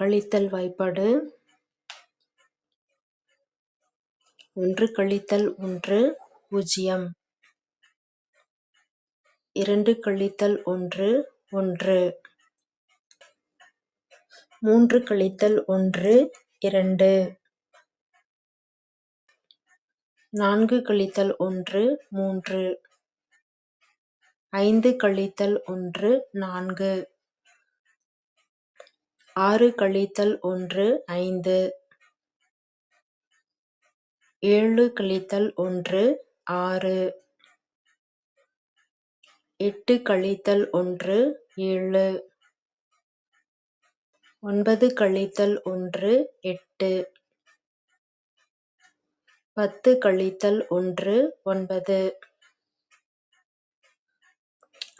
கழித்தல் வாய்ப்பாடு. ஒன்று கழித்தல் ஒன்று பூஜ்ஜியம் இரண்டு கழித்தல் ஒன்று ஒன்று. மூன்று கழித்தல் ஒன்று இரண்டு. நான்கு கழித்தல் ஒன்று மூன்று. ஐந்து கழித்தல் ஒன்று நான்கு. ஆறு கழித்தல் ஒன்று ஐந்து. ஏழு கழித்தல் ஒன்று ஆறு. எட்டு கழித்தல் ஒன்று ஏழு. ஒன்பது கழித்தல் ஒன்று எட்டு. பத்து கழித்தல் ஒன்று ஒன்பது.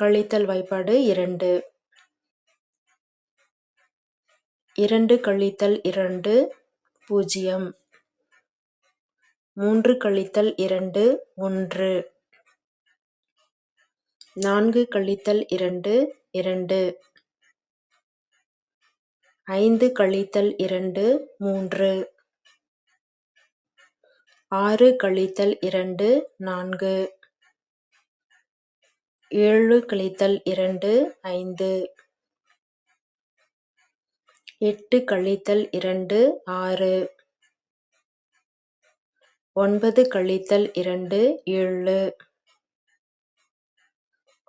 கழித்தல் வாய்ப்பாடு இரண்டு. இரண்டு கழித்தல் இரண்டு பூஜ்ஜியம் மூன்று கழித்தல் இரண்டு ஒன்று. நான்கு கழித்தல் இரண்டு இரண்டு. ஐந்து கழித்தல் இரண்டு மூன்று. ஆறு கழித்தல் இரண்டு நான்கு. ஏழு கழித்தல் இரண்டு ஐந்து. எட்டு கழித்தல் இரண்டு ஆறு. ஒன்பது கழித்தல் இரண்டு ஏழு.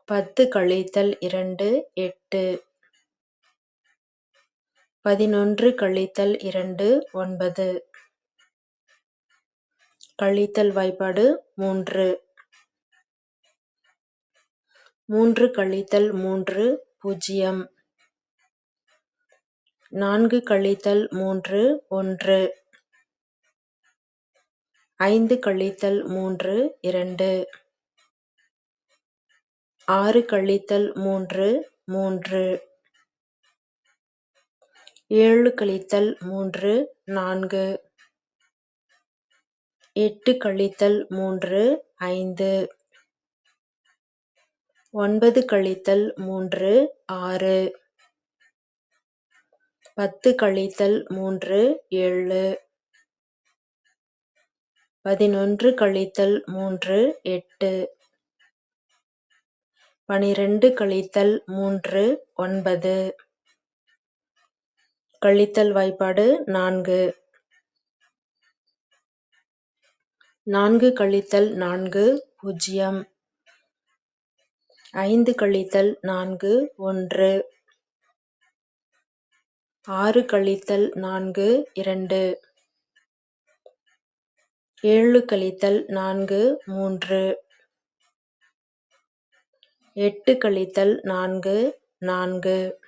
பத்து கழித்தல் இரண்டு எட்டு. பதினொன்று கழித்தல் இரண்டு ஒன்பது. கழித்தல் வாய்ப்பாடு மூன்று. மூன்று கழித்தல் மூன்று பூஜ்ஜியம். நான்கு கழித்தல் மூன்று ஒன்று. ஐந்து கழித்தல் மூன்று இரண்டு. ஆறு கழித்தல் மூன்று மூன்று. ஏழு கழித்தல் மூன்று நான்கு. எட்டு கழித்தல் மூன்று ஐந்து. ஒன்பது கழித்தல் மூன்று ஆறு. பத்து கழித்தல் மூன்று ஏழு. பதினொன்று கழித்தல் மூன்று எட்டு. பனிரெண்டு கழித்தல் மூன்று ஒன்பது. கழித்தல் வாய்ப்பாடு நான்கு. நான்கு கழித்தல் நான்கு பூஜ்ஜியம். ஐந்து கழித்தல் நான்கு ஒன்று. ஆறு கழித்தல் நான்கு இரண்டு. ஏழு கழித்தல் நான்கு மூன்று. எட்டு கழித்தல் நான்கு நான்கு.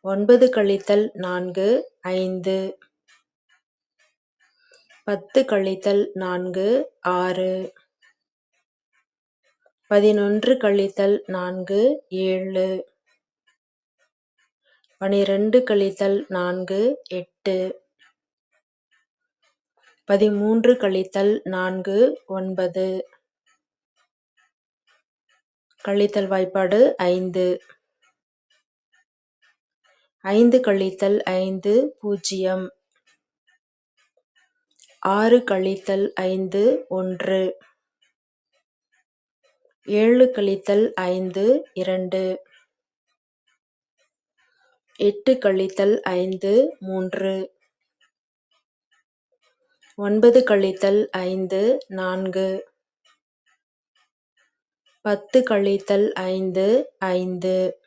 ஒன்பது கழித்தல் நான்கு ஐந்து. பத்து கழித்தல் நான்கு ஆறு. பதினொன்று கழித்தல் நான்கு ஏழு. பனிரெண்டு கழித்தல் நான்கு எட்டு. பதிமூன்று கழித்தல் நான்கு ஒன்பது. கழித்தல் வாய்ப்பாடு ஐந்து. ஐந்து கழித்தல் ஐந்து பூஜ்ஜியம். ஆறு கழித்தல் ஐந்து ஒன்று. ஏழு கழித்தல் ஐந்து இரண்டு. எட்டு கழித்தல் ஐந்து மூன்று. ஒன்பது கழித்தல் ஐந்து நான்கு. பத்து கழித்தல் ஐந்து ஐந்து.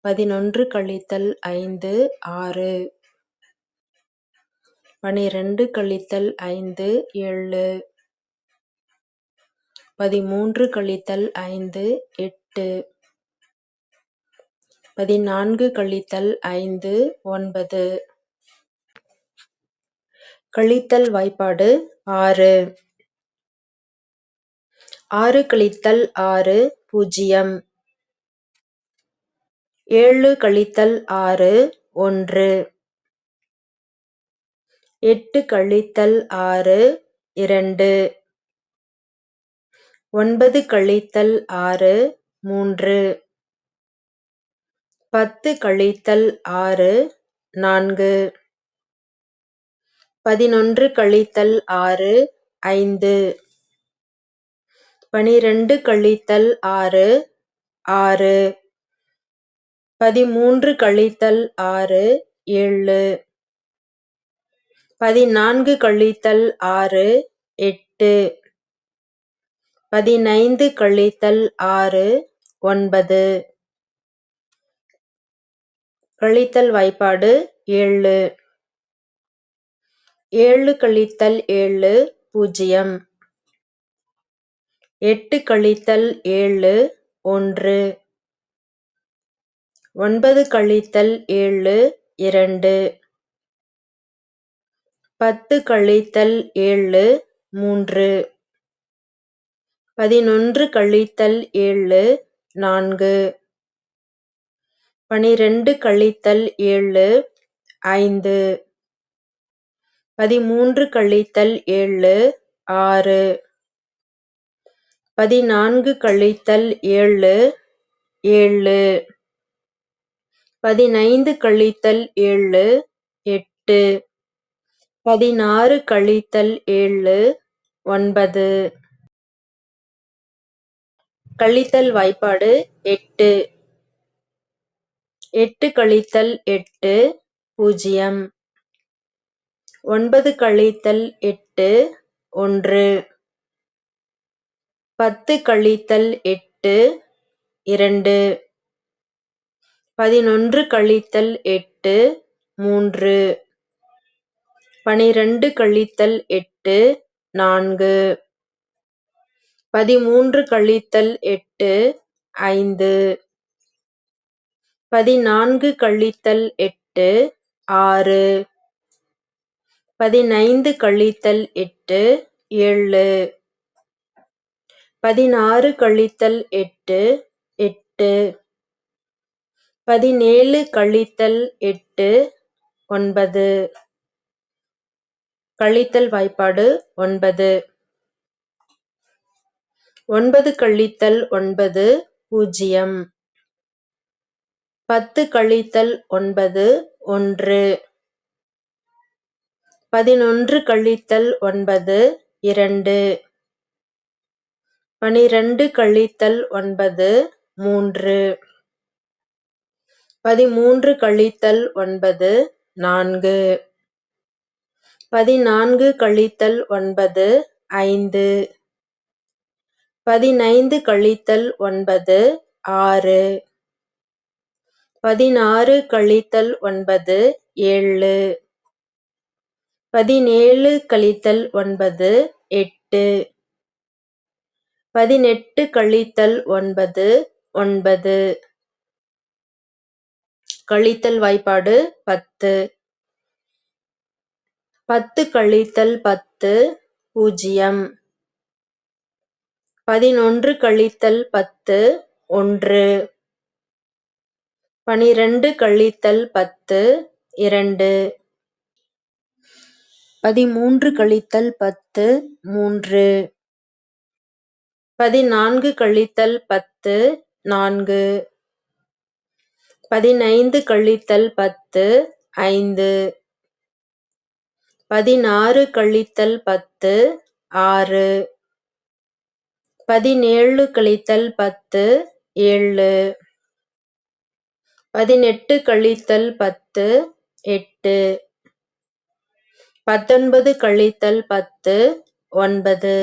பதினொன்று கழித்தல் ஐந்து ஆறு. பனிரெண்டு கழித்தல் ஐந்து ஏழு. பதிமூன்று கழித்தல் ஐந்து எட்டு. பதினான்கு கழித்தல் ஐந்து ஒன்பது. கழித்தல் வாய்ப்பாடு ஆறு. ஆறு கழித்தல் ஆறு பூஜ்ஜியம். ஏழு கழித்தல் ஆறு ஒன்று. எட்டு கழித்தல் ஆறு இரண்டு. ஒன்பது கழித்தல் ஆறு மூன்று. பத்து கழித்தல் ஆறு நான்கு. பதினொன்று கழித்தல் ஆறு ஐந்து. பனிரெண்டு கழித்தல் ஆறு ஆறு. பதிமூன்று கழித்தல் ஆறு ஏழு. பதினான்கு கழித்தல் ஆறு எட்டு. பதினைந்து கழித்தல் ஆறு ஒன்பது. கழித்தல் வாய்ப்பாடு ஏழு. ஏழு கழித்தல் ஏழு பூஜ்ஜியம். எட்டு கழித்தல் ஏழு ஒன்று. ஒன்பது கழித்தல் ஏழு இரண்டு. பத்து கழித்தல் ஏழு மூன்று. பதினொன்று கழித்தல் ஏழு நான்கு. பனிரெண்டு கழித்தல் ஏழு ஐந்து. பதிமூன்று கழித்தல் ஏழு ஆறு. பதினான்கு கழித்தல் ஏழு ஏழு. பதினைந்து கழித்தல் ஏழு எட்டு. பதினாறு கழித்தல் ஏழு ஒன்பது. கழித்தல் வாய்ப்பாடு எட்டு. எட்டு கழித்தல் எட்டு பூஜ்ஜியம். ஒன்பது கழித்தல் எட்டு ஒன்று. பத்து கழித்தல் எட்டு இரண்டு. பதினொன்று கழித்தல் எட்டு மூன்று. பனிரெண்டு கழித்தல் எட்டு நான்கு. பதிமூன்று கழித்தல் எட்டு ஐந்து. பதினான்கு கழித்தல் எட்டு ஆறு. பதினைந்து கழித்தல் எட்டு ஏழு. பதினாறு கழித்தல் எட்டு எட்டு. பதினேழு கழித்தல் எட்டு ஒன்பது. கழித்தல் வாய்ப்பாடு ஒன்பது. ஒன்பது கழித்தல் ஒன்பது பூஜ்ஜியம். பத்து கழித்தல் ஒன்பது ஒன்று. பதினொன்று கழித்தல் ஒன்பது இரண்டு. பனிரெண்டு கழித்தல் ஒன்பது மூன்று. பதிமூன்று கழித்தல் ஒன்பது நான்கு. பதினான்கு கழித்தல் ஒன்பது ஐந்து. பதினைந்து கழித்தல் ஒன்பது ஆறு. பதினாறு கழித்தல் ஒன்பது ஏழு. பதினேழு கழித்தல் ஒன்பது எட்டு. பதினெட்டு கழித்தல் ஒன்பது ஒன்பது. கழித்தல் வாய்ப்பாடு பத்து. பத்து கழித்தல் பத்து பூஜ்ஜியம். பதினொன்று கழித்தல் பத்து ஒன்று. பனிரெண்டு கழித்தல் பத்து இரண்டு. பதிமூன்று கழித்தல் பத்து மூன்று. பதினான்கு கழித்தல் பத்து நான்கு. பதினைந்து கழித்தல் பத்து ஐந்து. பதினாறு கழித்தல் பத்து ஆறு. பதினேழு கழித்தல் பத்து ஏழு. பதினெட்டு கழித்தல் பத்து எட்டு. பத்தொன்பது கழித்தல் பத்து ஒன்பது.